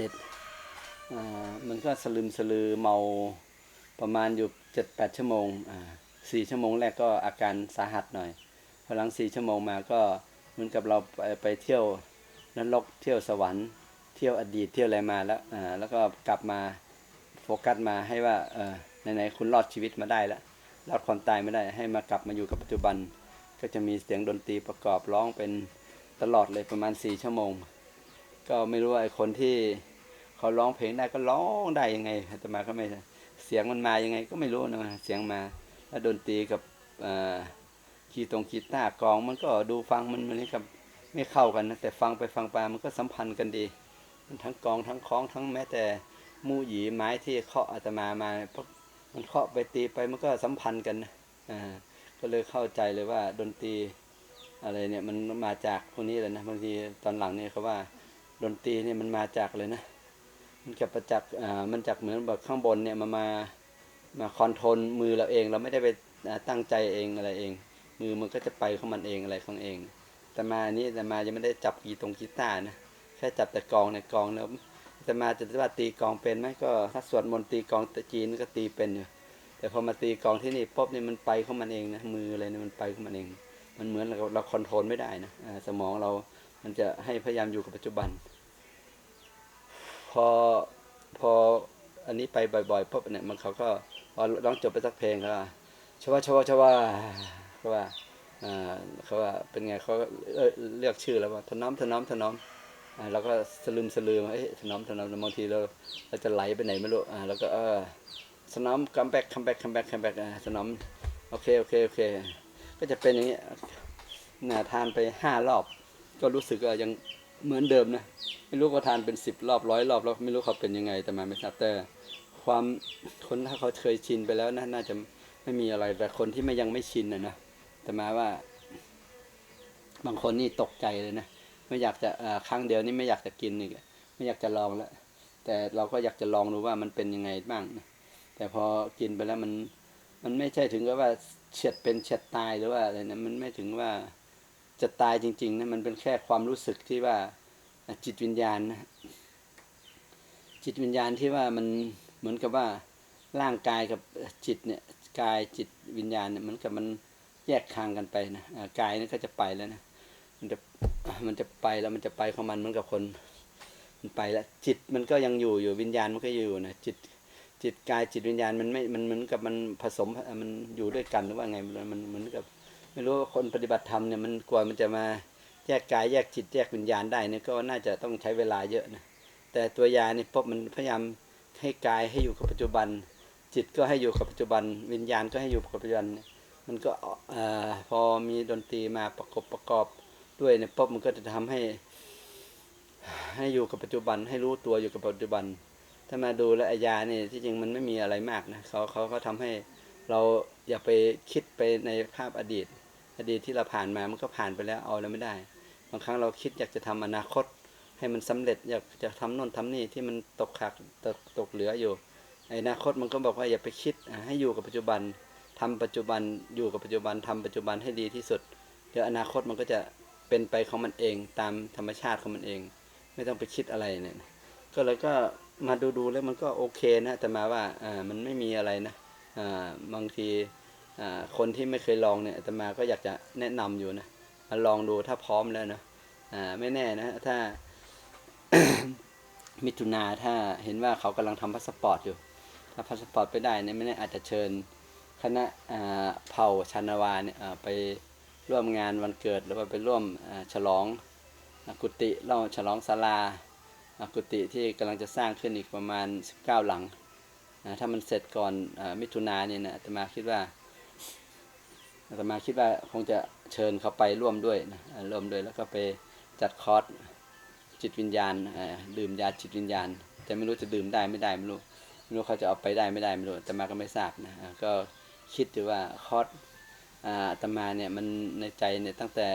เน็ตมันก็สลึมสลือเมาประมาณอยู่เจ็ดแปดชั่วโมงสี่ชั่วโมงแรกก็อาการสาหัสหน่อย พอหลังสี่ชั่วโมงมาก็เหมือนกับเราไปไปเที่ยวนรกเที่ยวสวรรค์ เที่ยวอดีตเที่ยวอะไรมาแล้วแล้วก็กลับมาโฟกัสมาให้ว่าไหนๆคุณรอดชีวิตมาได้แล้วรอดความตายไม่ได้ให้มากลับมาอยู่กับปัจจุบัน ก็จะมีเสียงดนตรีประกอบร้องเป็นตลอดเลยประมาณสี่ชั่วโมง ก็ไม่รู้ว่าไอ้คนที่ เขาร้องเพลงได้ก็ร้องได้ยังไงอาตมาก็ไม่เสียงมันมายังไงก็ไม่รู้นะเสียงมา แล้วดนตรีกับเอ่อคีย์ตรงคีย์ต้ากอง มันก็ดูฟังมันมันนี่กับไม่เข้ากันนะแต่ฟังไปฟังไปมันก็สัมพันธ์กันดี มันทั้งกองทั้งคล้องทั้งแม้แต่มูหยีไม้ที่เคาะอาตมามาพมันเคาะไปตีไปมันก็สัมพันธ์กันนะอ่าก็เลยเข้าใจเลยว่าดนตรีอะไรเนี่ยมันมาจากพวกนี้เลยนะบางทีตอนหลังเนี่ยเขาว่าดนตรีเนี่ยมันมาจากเลยนะ มันจะประจักษ์อ่ามันจากเหมือนแบบข้างบนเนี่ยมามามาคอนโทรลมือเราเอง เราไม่ได้ไปตั้งใจเองอะไรเอง มือมันก็จะไปของมันเองอะไรของเอง แต่มาอันนี้แต่มายังไม่ได้จับกีตรงกีตาร์นะแค่จับแต่กองเนี่ยกองแล้วแต่มาจะว่าตีกองเป็นไหมก็ถ้าสวดมนต์ตีกองต่จีนก็ตีเป็นอยู่แต่พอมาตีกองที่นี่ป๊บนี่มันไปของมันเองนะมืออะไรเนี่ยมันไปของมันเอง มันเหมือนเราเราคอนโทรลไม่ได้นะอ่าสมองเรามันจะให้พยายามอยู่กับปัจจุบัน พอพออันนี้ไปบ่อยๆปุ๊บเนี่ยมันเขาก็พอร้องจบไปสักเพลงก็ชว่าชว่าชว่าเขาว่าอ่าเขาว่าเป็นไงเขาเอ่ยเรียกชื่อแล้วว่าถนอมถนอมถนอมอ่าเราก็สลืมสลืมเอ๊ะถนอมถนอมบางทีเราเราจะไหลไปไหนไม่รู้อ่าแล้วก็เออสนอมคัมแบ็กคัมแบ็กคัมแบ็กคัมแบ็กอ่าสนอมโอเคโอเคโอเคก็จะเป็นอย่างนี้น่าทานไปห้ารอบ ก็รู้สึกว่ายังเหมือนเดิมนะ ไม่รู้ว่าทานเป็นสิบรอบร้อยรอบแล้วไม่รู้เขาเป็นยังไงแต่มาไม่ทราบแต่ความคนถ้าเขาเคยชินไปแล้วนะน่าจะไม่มีอะไรแต่คนที่ไม่ยังไม่ชินนะนะแต่มาว่า บางคนนี่ตกใจเลยนะไม่อยากจะครั้งเดียวนี่ไม่อยากจะกินอีกไม่อยากจะลองแล้วแต่เราก็อยากจะลองดูว่ามันเป็นยังไงบ้างนะแต่พอกินไปแล้วมันมันไม่ใช่ถึงกับว่าเฉียดเป็นเฉียดตายหรือว่าอะไรนะมันไม่ถึงว่าจะตายจริงๆนะมันเป็นแค่ความรู้สึกที่ว่า จิตวิญญาณนะจิตวิญญาณที่ว่ามันเหมือนกับว่าร่างกายกับจิตเนี่ยกายจิตวิญญาณเนี่ยเหมือนกับมันแยกทางกันไปนะกายนี่ก็จะไปแล้วนะมันจะมันจะไปแล้วมันจะไปของมันเหมือนกับคนมันไปแล้วจิตมันก็ยังอยู่อยู่วิญญาณมันก็อยู่นะจิตจิตกายจิตวิญญาณมันไม่มันเหมือนกับมันผสมมันอยู่ด้วยกันหรือว่าไงมันมันเหมือนกับ ไม่รู้ว่าคนปฏิบัติธรรมเนี่ยมันกว่ามันจะมา แยกกายแยกจิตแยกวิญญาณได้เนี่ยก็น่าจะต้องใช้เวลาเยอะนะแต่ตัวยานี่พบมันพยายามให้กายให้อยู่กับปัจจุบัน จิตก็ให้อยู่กับปัจจุบัน วิญญาณก็ให้อยู่กับปัจจุบัน มันก็อ่อพอมีดนตรีมาประกอบประกอบด้วยเนี่ยปุ๊บมันก็จะทำให้ ให้อยู่กับปัจจุบัน ให้รู้ตัวอยู่กับปัจจุบัน ถ้ามาดูแล้วยาเนี่ยที่จริงมันไม่มีอะไรมากนะเขาเขาเขาทำให้เราอย่าไปคิดไปในภาพอดีต อดีตที่เราผ่านมามันก็ผ่านไปแล้วเอาแล้วไม่ได้ บางครั้งเราคิดอยากจะทำอนาคต ให้มันสำเร็จอยากจะทำโน่นทำนี่ที่มันตกขักตกตกเหลืออยู่ในอนาคตมันก็บอกว่าอย่าไปคิดให้อยู่กับปัจจุบันทำปัจจุบันอยู่กับปัจจุบันทำปัจจุบันให้ดีที่สุดเดี๋ยวอนาคตมันก็จะเป็นไปของมันเองตามธรรมชาติของมันเอง ไม่ต้องไปคิดอะไรเนี่ยก็เลยก็มาดูๆแล้วมันก็โอเคนะแต่มาว่าอ่ามันไม่มีอะไรนะอ่าบางที คนที่ไม่เคยลองเนี่ยอาตมาก็อยากจะแนะนำอยู่นะมาลองดูถ้าพร้อมแล้วนะไม่แน่นะถ้ามิถุนาถ้าเห็นว่าเขากำลังทำพาสปอร์ตอยู่ ถ้าพาสปอร์ตไปได้เนี่ยไม่แน่อาจจะเชิญคณะเผ่าชานาวาเนี่ยไปร่วมงานวันเกิดหรือว่าไปร่วมฉลองอากุฏิเล่าฉลองศาลาอากุฏิที่กำลังจะสร้างขึ้นอีกประมาณ 19 หลังนะถ้ามันเสร็จก่อนอมิถุนาเนี่ยนะอาตมาคิดว่า อาตมาคิดว่าคงจะเชิญเขาไปร่วมด้วยนะร่วมด้วยแล้วก็ไปจัดคอร์สจิตวิญญาณดื่มยาจิตวิญญาณ แต่ไม่รู้จะดื่มได้ไม่ได้ไม่รู้ไม่รู้เขาจะเอาไปได้ไม่ได้ไม่รู้อาตมาก็ไม่ทราบนะก็คิดอยู่ว่าคอร์สอาตมาเนี่ยมันในใจเนี่ยตั้งแต่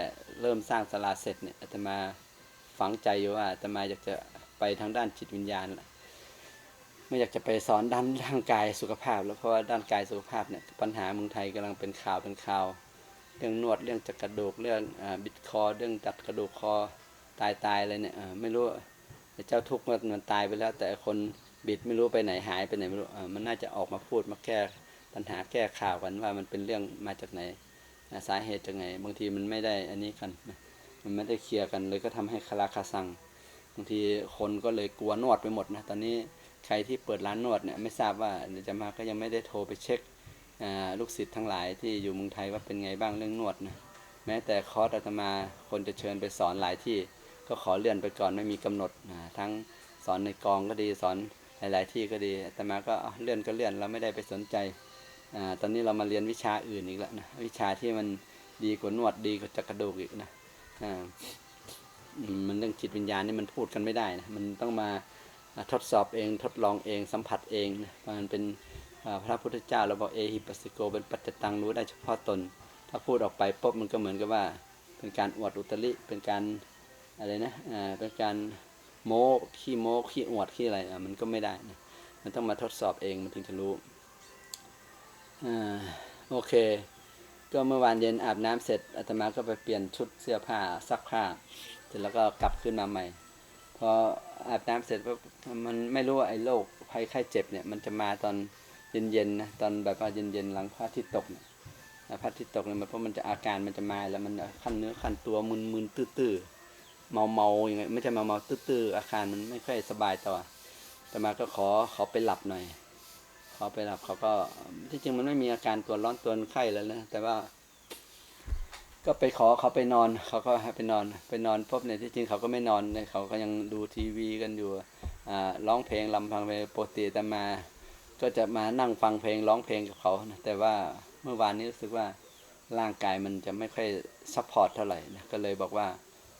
เริ่มสร้างศาลาเสร็จเนี่ยอาตมาฝังใจอยู่ว่าอาตมาอยากจะไปทางด้านจิตวิญญาณแหละ ไม่อยากจะไปสอนด้านร่างกายสุขภาพ แล้วเพราะว่าด้านกายสุขภาพเนี่ยปัญหาเมืองไทยกำลังเป็นข่าวเป็นข่าว เรื่องนวดเรื่องจัดกระดูกเรื่องอบิดคอ เรื่องจัดกระดูกคอตายตายอะไรเนี่ยไม่รู้แต่เจ้าทุกข์มันมันตายไปแล้ว แต่คนบิดไม่รู้ไปไหนหายไปไหนไม่รู้มันน่าจะออกมาพูดมาแก้ปัญหาแก้ข่าวกันว่ามันเป็นเรื่องมาจากไหนสาเหตุจากไหนบางทีมันไม่ได้อันนี้กัน มันไม่ได้เคลียร์กันเลยก็ทำให้คาราคาซังบางทีคนก็เลยกลัวนวดไปหมดนะตอนนี้ ใครที่เปิดร้านนวดเนี่ยไม่ทราบว่าเดี๋ยวจะมาก็ยังไม่ได้โทรไปเช็คลูกศิษย์ทั้งหลายที่อยู่เมืองไทยว่าเป็นไงบ้างเรื่องนวดนะแม้แต่คอร์สอาตมาคนจะเชิญไปสอนหลายที่ก็ขอเลื่อนไปก่อนไม่มีกำหนดนะทั้งสอนในกองก็ดีสอนหลาย ๆ ที่ก็ดีอาตมาก็เลื่อนก็เลื่อนเราไม่ได้ไปสนใจอตอนนี้เรามาเรียนวิชาอื่นอีกแล้วนะวิชาที่มันดีกว่านวดดีกว่าจักระดูกอีกนะมันเรื่องจิตวิญญาณนี่มันพูดกันไม่ได้นะมันต้องมา ทดสอบเองทดลองเองสัมผัสเองมันเป็นพระพุทธเจ้าเราบอกเอหิปัสสิโกเป็นปัจจตังรู้ได้เฉพาะตน ถ้าพูดออกไปปุ๊บมันก็เหมือนกับว่า เป็นการอวดอุตริเป็นการอะไรนะอ่าเป็นการโม้ขี้โม้ขี้อวดขี้อะไระมันก็ไม่ได้นะมันต้องมาทดสอบเองมันถึงจะรู้อ่าโอเค ก็เมื่อวานเย็นอาบน้ำเสร็จอาตมาก็ไปเปลี่ยนชุดเสื้อผ้าซักผ้าเสร็จแล้วก็กลับขึ้นมาใหม่ พออาบน้ำเสร็จปุ๊บมันไม่รู้ว่าไอ้โรคภัยไข้เจ็บเนี่ยมันจะมาตอนเย็นๆนะตอนแบบว่าเย็นๆหลังพระอาทิตย์ตกเนี่ยพระอาทิตย์ตกเนี่ยมันเพราะมันจะอาการมันจะมาแล้วมันขั้นเนื้อขั้นตัวมึนมึนตื้อตื้อเมาเมาอย่างเงี้ยไม่ใช่เมาเมาตื้อตื้ออาการมันไม่ค่อยสบายต่อแต่มาก็ขอขอไปหลับหน่อยขอไปหลับเขาก็ที่จริงมันไม่มีอาการตัวร้อนตัวไข้แล้วนะแต่ว่า ก็ไปขอเขาไปนอนเขาก็ให้ไปนอนไปนอนพบเนี่ยที่จริงเขาก็ไม่นอนเนี่ยเขาก็ยังดูทีวีกันอยู่อ่าร้องเพลงลำพังไปโปกติแต่มา ก็จะมานั่งฟังเพลงร้องเพลงกับเขานะแต่ว่าเมื่อวานนี้รู้สึกว่าร่างกายมันจะไม่ค่อยซัพพอร์ตเท่าไหร่นะก็เลยบอกว่า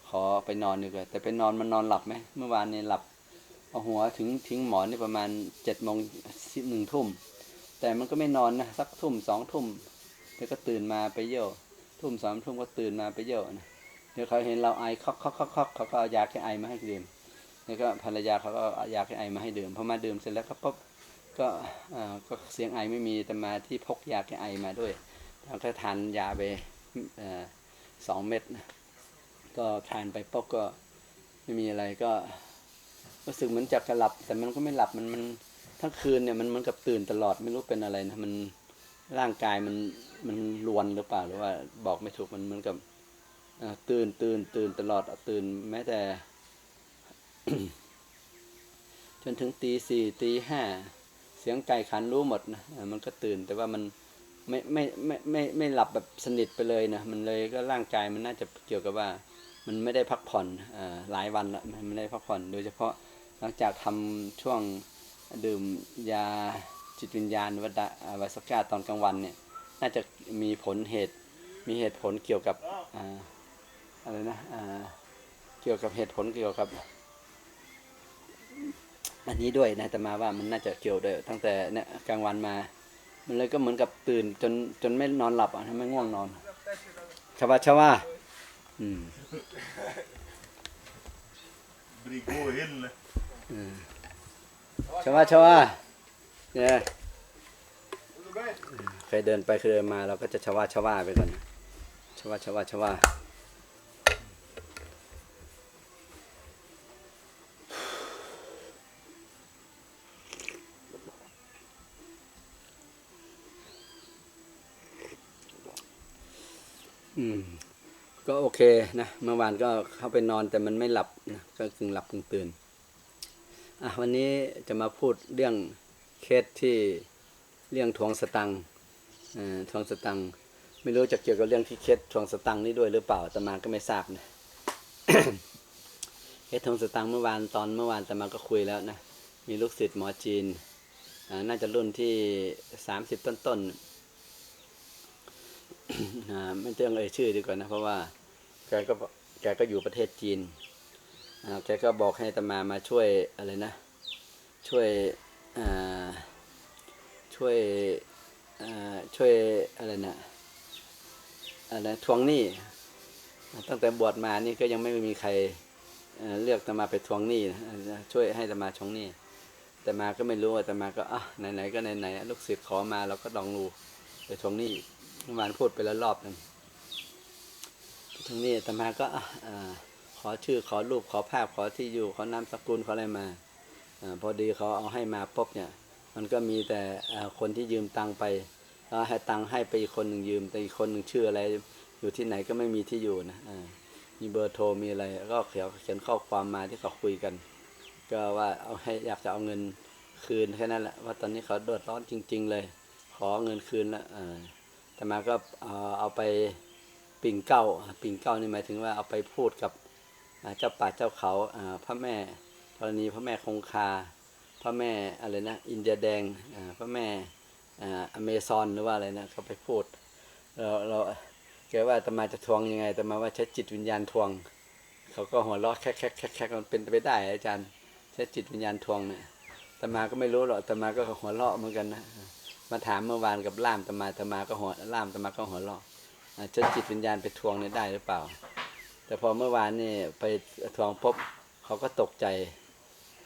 ขอไปนอนดีกว่าแต่ไปนอนมันนอนหลับไหมเมื่อวานนี้หลับเอาหัวถึงทิ้งหมอนนี่ประมาณเจ็ดโมงหนึ่งทุ่มแต่มันก็ไม่นอนนะสักทุ่มสองทุ่มแล้วก็ตื่นมาไปเยี่ยว ทุ่มสองทุ่มก็ตื่นมาไปเยี่ยวนะเดี๋ยวเขาเห็นเราไอคอกคอกคอกคอกเขาก็เอายาแก้ไอมาให้ดื่มแล้วก็ภรรยาเขาก็เอายาแก้ไอมาให้ดื่มพอมาดื่มเสร็จแล้วก็ปุ๊บก็เอ่อก็เสียงไอไม่มีแต่มาที่พกยาแก้ไอมาด้วยแล้วก็ทานยาไปเอ่อสองเม็ดนะก็ทานไปปุ๊บก็ไม่มีอะไรก็รู้สึกเหมือนจะกระหลับ แต่มันก็ไม่หลับมันมันทั้งคืนเนี่ยมันมือนกับตื่นตลอดไม่รู้เป็นอะไรนะมัน ร่างกายมันมันรวนหรือเปล่าหรือว่าบอกไม่ถูกมันเหมือนกับตื่นตื่นตื่นตลอดตื่นแม้แต่ จนถึงตีสี่ตีห้าเสียงไก่ขันรู้หมดนะมันก็ตื่นแต่ว่ามันไม่ไม่ไม่ไม่ไม่หลับแบบสนิทไปเลยนะมันเลยก็ร่างกายมันน่าจะเกี่ยวกับว่า มันไม่ได้พักผ่อนอหลายวันละมันไม่ได้พักผ่อน โดยเฉพาะหลังจากทำช่วงดื่มยา จิตวิญญาณวัดอ่าวัสก้าตอนกลางวันเนี่ยน่าจะมีผลเหตุมีเหตุผลเกี่ยวกับอ่าอะไรนะอ่าเกี่ยวกับเหตุผลเกี่ยวกับ อันนี้ด้วยนะแต่มาว่ามันน่าจะเกี่ยวด้วยตั้งแต่เนี่ยกลางวันมา มันเลยก็เหมือนกับตื่นจนจนไม่นอนหลับอะทำไม่ง่วงนอนชาวาชาวาอืม Brigå in. ชาวาชาวา เนี่ยเคยเดินไปเคยเดินมาเราก็จะชาวาชาวาไปก่อนชาวาชาวาชาวาอืมก็โอเคนะเมื่อวานก็เข้าไปนอนแต่มันไม่หลับนะก็กึ่งหลับกึ่งตื่นอะวันนี้จะมาพูดเรื่อง เคสที่เรื่องทวงสตังค์เอ่อทวงสตังค์ไม่รู้จะเกี่ยวกับเรื่องที่เคสทวงสตังค์นี้ด้วยหรือเปล่าแต่มาก็ไม่ทราบนะเคสทวงสตังค์เมื่อวานตอนเมื่อวานแต่มาก็คุยแล้วนะมีลูกศิษย์หมอจีนน่าจะรุ่นที่สามสิบต้นๆไม่ต้องเอ่ยชื่อดีกว่านะเพราะว่าแกก็แกก็อยู่ประเทศจีนแกก็บอกให้ตมามาช่วยอะไรนะ ช่วย ช่วยช่วยอะไรนะอะไรทวงหนี้ตั้งแต่บวชมานี่ก็ยังไม่มีใครเลือกตมาไปทวงหนี้ช่วยให้ตมาทวงหนี้แต่มาก็ไม่รู้อาตมาก็อะไหนๆก็ไหนๆลูกศิษย์ขอมาเราก็ลองดูไปทวงหนี้เมื่อวานพูดไปแล้วรอบหนึงทั้งนี้อาตมาก็อะขอชื่อขอรูปขอภาพขอที่อยู่ขอนามสกุลขออะไรมา พอดีเขาเอาให้มาปุ๊บเนี่ย มันก็มีแต่คนที่ยืมตังไปแล้วให้ตังให้ไปอีกคนหนึ่งยืม แต่อีกคนหนึ่งชื่ออะไร อยู่ที่ไหนก็ไม่มีที่อยู่นะมีเบอร์โทรมีอะไร ก็เขียนเขียนข้อความมาที่เขาคุยกัน ก็ว่าเอาให้อยากจะเอาเงินคืนแค่นั้นแหละว่าตอนนี้เขาเดือดร้อนจริง ๆ เลย ขอเงินคืนแล้วแต่มาก็เอาไปปิ่งเก้าปิ่งเก้านี่หมายถึงว่าเอาไปพูดกับเจ้าป่าเจ้าเขาพระแม่ ธรณีพระแม่คงคา พระแม่อะไรนะอินเดียแดงพระแม่ออเมซอนหรือว่าอะไรนะเขาไปพูดเราเราแกว่าตมาจะทวงยังไงตมาว่าใช้จิตวิญญาณทวง เขาก็หัวเราะแคกแคกแคกแคกมันเป็นไปได้อาจารย์ใช้จิตวิญญาณทวงเนี่ยตมาก็ไม่รู้หรอกตมาก็หัวเราะเหมือนกันนะมาถามเมื่อวานกับล่ามตมาตมาก็หัวล่ามตมาก็หัวเราะใช้จิตวิญญาณไปทวงเนี่ยได้หรือเปล่า แต่พอเมื่อวานนี่ไปทวงพบเขาก็ตกใจ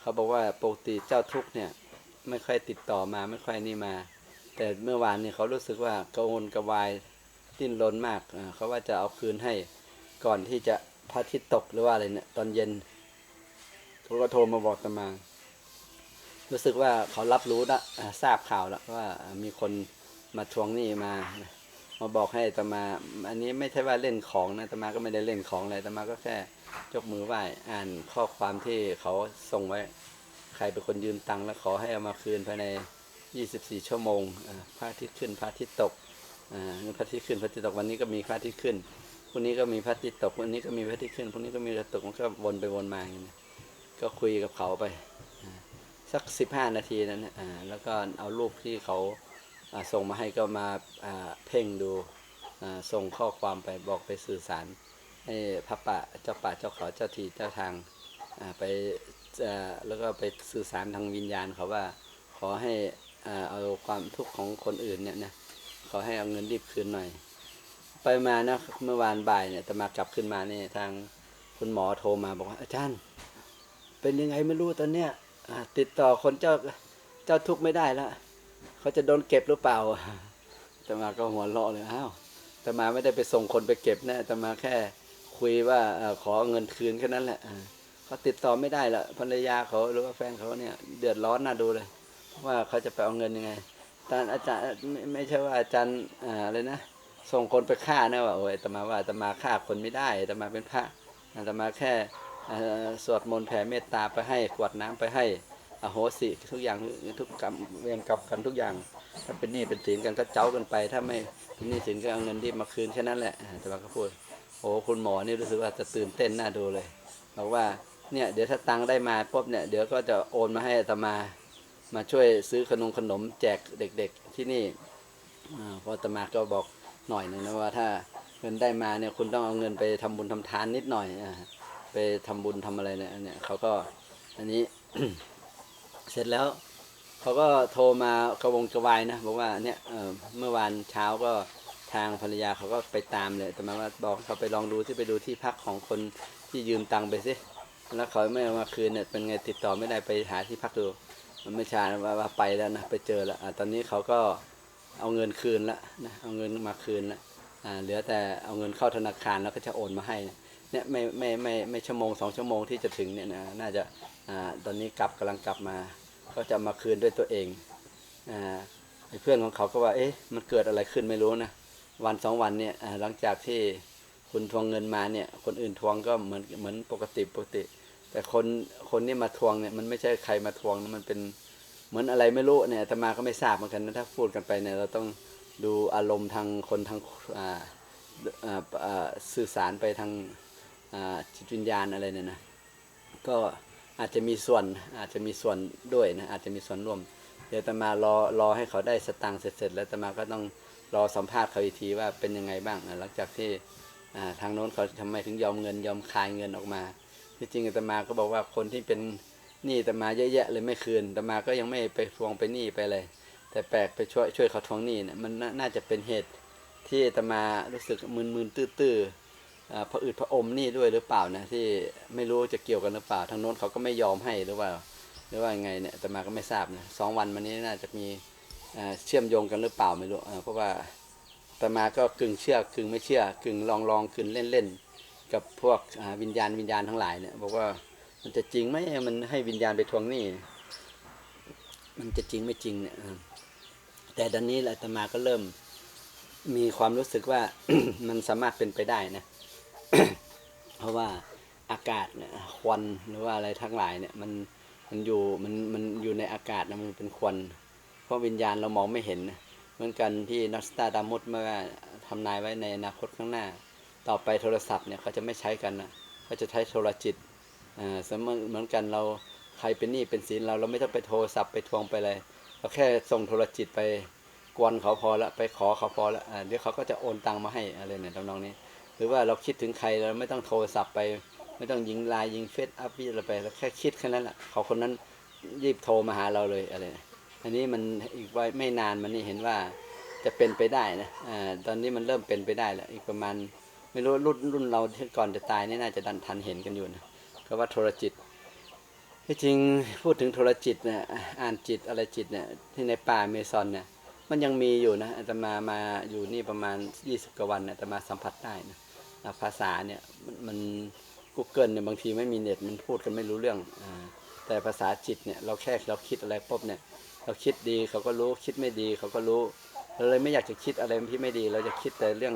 เขาบอกว่าปกติเจ้าทุกเนี่ย ไม่ค่อยติดต่อมาไม่ค่อยนี่มา แต่เมื่อวานนี่เขารู้สึกว่ากระวนกระวายดิ้นรนมากเขาว่าจะเอาคืนให้ก่อนที่จะพระอาทิตย์ตกหรือว่าอะไรเนี่ยตอนเย็นเขาก็โทรมาบอกอาตมา รู้สึกว่าเขารับรู้นะทราบข่าวแล้วว่ามีคนมาทวงหนี้มามาบอกให้ตมา อันนี้ไม่ใช่ว่าเล่นของนะตมาก็ไม่ได้เล่นของอะไรตมาก็แค่ ยกมือไหว้อ่านข้อความที่เขาส่งไว้ ใครเป็นคนยืมตังค์แล้วขอให้เอามาคืนภายใน 24 ชั่วโมงพระอาทิตย์ขึ้นพระอาทิตย์ตกอ่าพระอาทิตย์ขึ้นพระอาทิตย์ตกวันนี้ก็มีพระอาทิตย์ขึ้นพรุ่งนี้ก็มีพระอาทิตย์ตกวันนี้ก็มีพระอาทิตย์ขึ้นพรุ่งนี้ก็มีพระอาทิตย์ตกมันก็วนไปวนมาอย่างนี้ก็คุยกับเขาไปสัก 15 นาทีนั้นอ่าแล้วก็เอารูปที่เขาอ่าส่งมาให้ก็มาอ่าเพ่งดูอ่าส่งข้อความไปบอกไปสื่อสาร ให้พระป่าเจ้าป่าเจ้าเขาเจ้าทีเจ้าทางไปแล้วก็ไปสื่อสารทางวิญญาณเขาว่าขอให้อาเอาความทุกข์ของคนอื่นเนี่ยนะขอให้เอาเงินรีบคืนหน่อย ไปมานะเมื่อวานบ่ายเนี่ยแต่มากลับขึ้นมาเนี่ยทางคุณหมอโทรมาบอกว่าอาจารย์ เป็นยังไงไม่รู้ตอนเนี้ยติดต่อคนเจ้าเจ้าทุกข์ไม่ได้แล้วเขาจะโดนเก็บหรือเปล่าแต่มาก็หัวเราะเลยอ้าวแต่มาไม่ได้ไปส่งคนไปเก็บนะแต่มาแค่ คุยว่าอขอเงินคืนแค่นั้นแหละเขาติดต่อไม่ได้ละภรรยาเขาหรือว่าแฟนเขาเนี่ยเดือดร้อนน่าดูเลย เพราะว่าเขาจะไปเอาเงินยังไงตอนอาจารย์ไม่ใช่ว่าอาจารย์อะไรนะส่งคนไปฆ่านะว่าโอ้ยแตมาว่าแตมาฆ่าคนไม่ได้แตมาเป็นพระแตมาแค่สวดมนต์แผ่เมตตาไปให้กวดน้ำไปให้อโหสิทุกอย่างทุกกรรมเวรกรรมกันทุกอย่าง ถ้าเป็นหนี้เป็นสินกันก็เจ้ากันไป ถ้าไม่เป็นหนี้สินก็เอาเงินรีบมาคืนแค่นั้นแหละแต่ว่าก็พูด โอ้คุณหมอนี่รู้สึกว่าจะตื่นเต้นน่าดูเลยบอกว่าเนี่ยเดี๋ยวถ้าตังได้มาปุ๊บเนี่ยเดี๋ยวก็จะโอนมาให้อาตมามาช่วยซื้อขนมขนมแจกเด็ก ๆที่นี่อ่าเพราะอาตมาก็บอกหน่อยหนึ่งนะว่าถ้าเงินได้มาเนี่ยคุณต้องเอาเงินไปทำบุญทำทานนิดหน่อยอ่าไปทำบุญทำอะไรเนี่ยเนี่ยเขาก็อันนี้เสร็จแล้วเขาก็โทรมากระวงกระวายนะบอกว่าเนี่ยเอ่อเมื่อวานเช้าก็ ทางภรรยาเขาก็ไปตามเลยแต่มาว่าบอกเขาไปลองดูที่ไปดูที่พักของคนที่ยืมตังค์ไปสิแล้วเขาไม่เอามาคืนเนี่ยเป็นไงติดต่อไม่ได้ไปหาที่พักดู มันไม่ช้าว่าไปแล้วนะไปเจอแล้วอตอนนี้เขาก็เอาเงินคืนล้วนะเอาเงินมาคืนล้วอ่าเหลือแต่เอาเงินเข้าธนาคารแล้วก็จะโอนมาให้เนี่ยไม่ไม่ไม่ไม่ชั่วโมงสองชั่วโมงที่จะถึงเนี่ยนะน่าจะอ่าตอนนี้กลับกำลังกลับมา ก็จะมาคืนด้วยตัวเองอ่าเพื่อนของเขาก็ว่าเอ๊ะมันเกิดอะไรขึ้นไม่รู้นะ วันสองวันเนี่ยหลังจากที่คุณทวงเงินมาเนี่ย คนอื่นทวงก็เหมือนเหมือนปกติปกติ แต่คนคนนี้มาทวงเนี่ยมันไม่ใช่ใครมาทวงมันเป็นเหมือนอะไรไม่รู้เนี่ยอาตมาก็ไม่ทราบเหมือนกันนะถ้าพูดกันไปเนี่ยเราต้องดูอารมณ์ทางคนทางอ่าอ่าสื่อสารไปทางอ่าจิตวิญญาณอะไรเนี่ยนะก็อาจจะมีส่วนอาจจะมีส่วนด้วยนะอาจจะมีส่วนร่วม เดี๋ยวอาตมารอรอให้เขาได้สตังค์เสร็จๆแล้วอาตมาก็ต้อง รอสัมภาษณ์เขาอีกทีว่าเป็นยังไงบ้างอะหลังจากที่ทางโน้นเขาทำไมถึงยอมเงินยอมคายเงินออกมา ที่จริงอาตมาก็บอกว่าคนที่เป็นหนี้อาตมาเยอะแยะเลยไม่คืนอาตมาก็ยังไม่ไปทวงไปหนี้ไปเลย แต่แปลกไปช่วยช่วยเขาทวงหนี้เนี่ยมันน่าจะเป็นเหตุที่อาตมารู้สึกมึนๆตื้อๆอ่าพระอืดพระอมนี่ด้วยหรือเปล่านะที่ไม่รู้จะเกี่ยวกันหรือเปล่าทางโน้นเขาก็ไม่ยอมให้หรือว่าหรือว่าไงเนี่ยแต่มาก็ไม่ทราบนะสองวันมานี้น่าจะมี เชื่อมโยงกันหรือเปล่าไม่รู้เพราะว่าตมาก็กึ่งเชื่อกึ่งไม่เชื่อกึ่งลองลองกึ่งเล่นเล่นกับพวกวิญญาณวิญญาณทั้งหลายเนี่ยบอกว่ามันจะจริงไหมมันให้วิญญาณไปทวงหนี้มันจะจริงไม่จริงเนี่ยแต่ตอนนี้อาตมาก็เริ่มมีความรู้สึกว่ามันสามารถเป็นไปได้นะ เพราะว่าอากาศเนี่ยควันหรือว่าอะไรทั้งหลายเนี่ย มันมันอยู่มันมันอยู่ในอากาศนะมันเป็นควัน ราะวิญญาณเรามองไม่เห็น เหมือนกันที่นัสตาดามุดเมื่อทำนายไว้ในอนาคตข้างหน้า ต่อไปโทรศัพท์เนี่ยเขาจะไม่ใช้กันนะเขาจะใช้โทรจิตอ่าสมเหมือนกันเราใครเป็นหนี้เป็นสินเราเราไม่ต้องไปโทรศัพท์ไปทวงไปเลยเราแค่ส่งโทรจิตไปกวนเขาพอละไปขอเขาพอละอ่าเดี๋ยวเขาก็จะโอนตังมาให้อะไรเนี่ยทำนองนี้ หรือว่าเราคิดถึงใครเราไม่ต้องโทรศัพท์ไปไม่ต้องยิงไลน์ยิงเฟซอัพวิอะไรไปเราแค่คิดแค่นั้นแหละเขาคนนั้นรีบโทรมาหาเราเลยอะไรนะ อันนี้มันอีกไว้ไม่นานมันนี่เห็นว่าจะเป็นไปได้นะอ่าตอนนี้มันเริ่มเป็นไปได้แล้วอีกประมาณไม่รู้รุ่นรุ่นเราที่ก่อนจะตายนี่น่าจะดันทันเห็นกันอยู่นะก็ว่าโทรจิตที่จริงพูดถึงโทรจิตเนี่ยอ่านจิตอะไรจิตเนี่ยที่ในป่าเมซอนเนี่ยมันยังมีอยู่นะอาตมามาอยู่นี่ประมาณ 20กว่าวันเนี่ยอาตมาสัมผัสได้นะภาษาเนี่ยมันมัน Google เนี่ยบางทีไม่มีเน็ตมันพูดกันไม่รู้เรื่องอา แต่ภาษาจิตเนี่ยเราแค่เราคิดอะไรปุ๊บเนี่ยเราคิดดีเขาก็รู้คิดไม่ดีเขาก็รู้เราเลยไม่อยากจะคิดอะไรที่ไม่ดี เราจะคิดแต่เรื่อง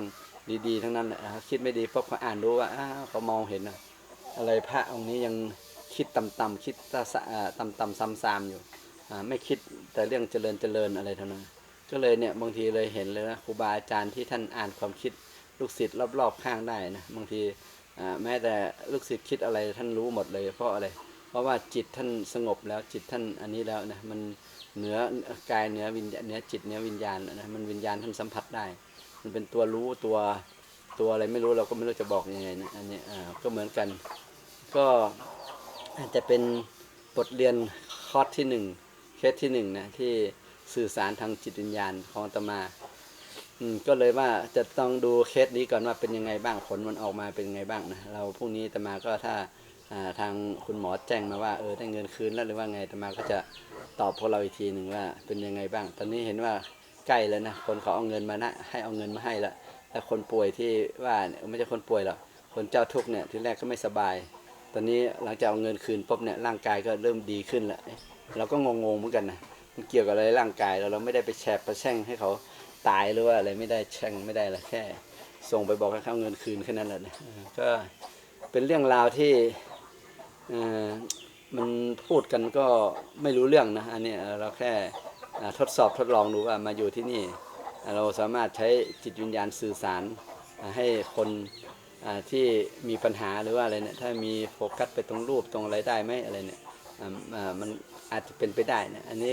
ดีๆ ทั้งนั้นแหละคิดไม่ดีเพราะเขาอ่านรู้ว่าเขามองเห็นอะไรพระองค์นี้ยังคิดต่ำๆคิดตาสะอ่าต่ำๆซ้ำๆอยู่ไม่คิดแต่เรื่องเจริญเจริญอะไรเท่านั้น ก็เลยเนี่ยบางทีเลยเห็นเลยนะครูบาอาจารย์ที่ท่านอ่านความคิดลูกศิษย์รอบๆข้างได้นะบางทีแม้แต่ลูกศิษย์คิดอะไรท่านรู้หมดเลยเพราะอะไร ราะว่าจิตท่านสงบแล้วจิตท่านอันนี้แล้วนะมันเหนือกายเหนือวิญญาณเหนือจิตเหนือวิญญาณนะมันวิญญาณท่านสัมผัสได้ มันเป็นตัวรู้ตัวตัวอะไรไม่รู้เราก็ไม่รู้จะบอกยังไงนะอันนี้อ่าก็เหมือนกัน ก็อาจจะเป็นบทเรียนคอร์สที่หนึ่งเคสที่หนึ่งนะที่สื่อสารทางจิตวิญญาณของตมาอืมก็เลยว่าจะต้องดูเคสนี้ก่อนว่าเป็นยังไงบ้างผลมันออกมาเป็นยังไงบ้างนะเราพรุ่งนี้ตมาก็ถ้า ทางคุณหมอแจ้งมาว่าเออได้เงินคืนแล้วหรือว่าไงอาตมาก็จะตอบพวกเราอีกทีหนึ่งว่า เป็นยังไงบ้าง ตอนนี้เห็นว่าใกล้แล้วนะคนเขาเอาเงินมานะให้เอาเงินมาให้ละแต่คนป่วยที่ว่าเนี่ยไม่ใช่คนป่วยหรอกคนเจ้าทุกเนี่ยที่แรกก็ไม่สบาย ตอนนี้หลังจากเอาเงินคืนปุ๊บเนี่ยร่างกายก็เริ่มดีขึ้นแล้วเอ๊ะเราก็งงๆเหมือนกันนะมันเกี่ยวกับอะไรร่างกายเราเราไม่ได้ไปแชร์ประแช่งให้เขาตายหรือว่าอะไรไม่ได้แช่งไม่ได้ละแค่ ส่งไปบอกให้เขาเอาเงินคืนแค่นั้นแหละนะก็เป็นเรื่องราวที่ มันพูดกันก็ไม่รู้เรื่องนะอันเนี้ยเราแค่ทดสอบทดลองดูว่ามาอยู่ที่นี่ เราสามารถใช้จิตวิญญาณสื่อสารให้คนที่มีปัญหาหรือว่าอะไรเนี่ยถ้ามีโฟกัสไปตรงรูปตรงอะไรได้ไหมอะไรเนี่ยมันอาจจะเป็นไปได้นะอันนี้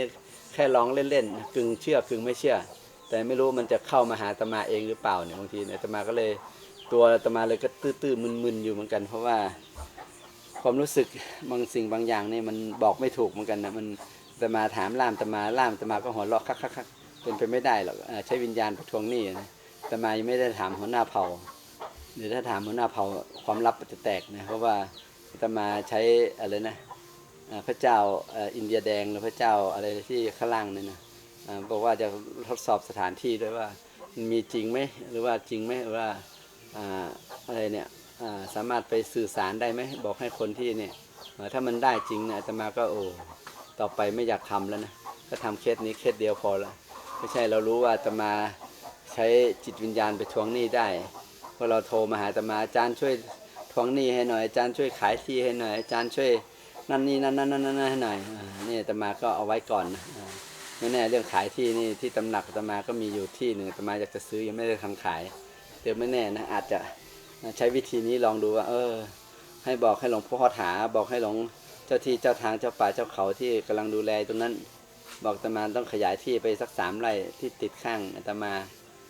แค่ลองเล่นๆกึ่งเชื่อกึ่งไม่เชื่อ แต่ไม่รู้มันจะเข้ามาหาตมาเองหรือเปล่าเนี่ยบางทีเนี่ยตมาก็เลยตัวตมาเลยก็ตื้อๆมึนๆอยู่เหมือนกัน เพราะว่า ความรู้สึกบางสิ่งบางอย่างเนี่ยมันบอกไม่ถูกเหมือนกันนะมันแต่มาถามล่ามแต่มาล่ามแต่มาก็หัวเราะคักคักเป็นไปไม่ได้หรอกใช้วิญญาณไปทวงหนี้นะแต่มายังไม่ได้ถามหัวหน้าเผ่าหรือถ้าถามหัวหน้าเผ่าความลับจะแตกนะเพราะว่าแต่มาใช้อะไรนะพระเจ้าอินเดียแดงหรือพระเจ้าอะไรที่ข้างล่างเนี่ยนะบอกว่าจะทดสอบสถานที่ด้วยว่ามันมีจริงไหมหรือว่าจริงไหมหรือว่าอะไรเนี่ย สามารถไปสื่อสารได้ไหมบอกให้คนที่เนี่ยถ้ามันได้จริงเนี่ยอาตมาก็โอ้ต่อไปไม่อยากทำแล้วนะก็ทำเคสนี้เคสเดียวพอละไม่ใช่เรารู้ว่าอาตมาใช้จิตวิญญาณไปทวงหนี้ได้พอเราโทรมาหาอาตมาอาจารย์ช่วยทวงหนี้ให้หน่อยอาจารย์ช่วยขายที่ให้หน่อยอาจารย์ช่วยนั่นนี่นั่นนั่นนั่นนั่นให้หน่อยนี่อาตมาก็เอาไว้ก่อนนะไม่แน่เรื่องขายที่นี่ที่ตำหนักอาตมาก็มีอยู่ที่หนึ่งอาตมาอยากจะซื้อยังไม่ได้ทำขายเดี๋ยวไม่แน่นะอาจจะ ใช้วิธีนี้ลองดูว่า เออ ให้บอกให้หลวงพ่อถาบอกให้หลวงเจ้าที่เจ้าทางเจ้าป่าเจ้าเขาที่กำลังดูแลตรงนั้น บอกตมาต้องขยายที่ไปสักสามไร่ที่ติดข้างตมา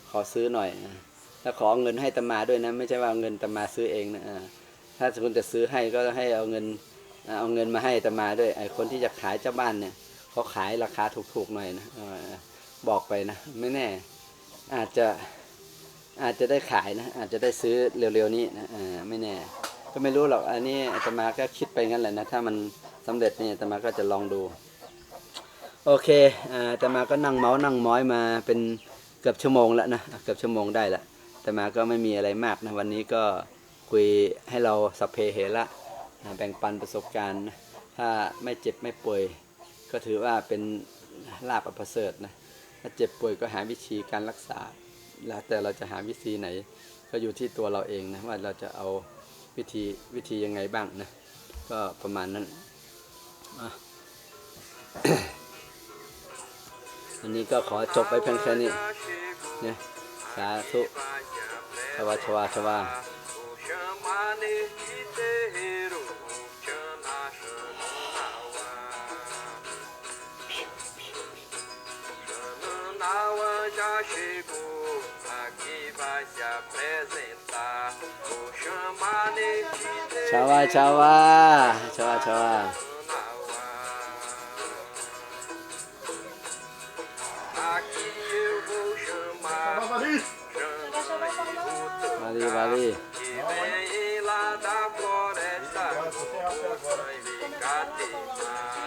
ขอซื้อหน่อยนะแล้วขอเงินให้ตมาด้วยนะ ไม่ใช่ว่าเอาเงินตมาซื้อเองนะถ้าคุณจะซื้อให้ก็ให้เอาเงินเอาเงินมาให้ตมาด้วยไอ้คนที่จะขายเจ้าบ้านเนี่ยเขาขายราคาถูกๆหน่อยนะบอกไปนะ ไม่แน่ อาจจะ อาจจะได้ขายนะ อาจจะได้ซื้อเร็วๆนี้นะไม่แน่ ก็ไม่รู้หรอกอันนี้อาตมาก็คิดไปงั้นแหละนะถ้ามันสำเร็จเนี่ยอาตมาก็จะลองดู โอเคอ่าตมาก็นั่งเมาส์นั่งม้อยมาเป็นเกือบชั่วโมงแล้วนะเกือบชั่วโมงได้ละอาตมาก็ไม่มีอะไรมากนะวันนี้ก็คุยให้เราสัพเพเหระแบ่งปันประสบการณ์ถ้าไม่เจ็บไม่ป่วยก็ถือว่าเป็นลาบอัประเสริฐนะถ้าเจ็บป่วยก็หาวิธีการรักษา แล้วแต่เราจะหาวิธีไหน ก็อยู่ที่ตัวเราเองนะว่าเราจะเอาวิธีวิธียังไงบ้างนะ ก็ประมาณนั้นอันนี้ก็ขอจบไปเพียงแค่นี้เนี่ยสาธุชวาชวาชวา是故 vai se apresentar. Vou chamar neste ชาวา terreiro, ชาวาชาวาชาวา Xananaua. Aqui eu vou chamar Babari! Xanã e Rutã. มาลีมาลี Que vem lá da floresta com sangue cadeia.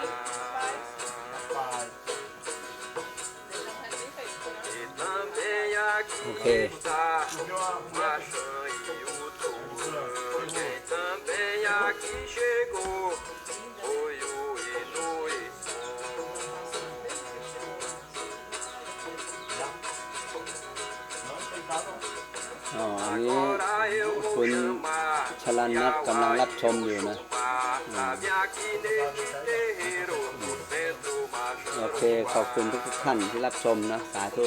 ค อ๋ออันนี้คุณชลันนักกำลังรับชมอยู่นะ โอเค ขอบคุณทุกท่านที่รับชมนะ สาธุ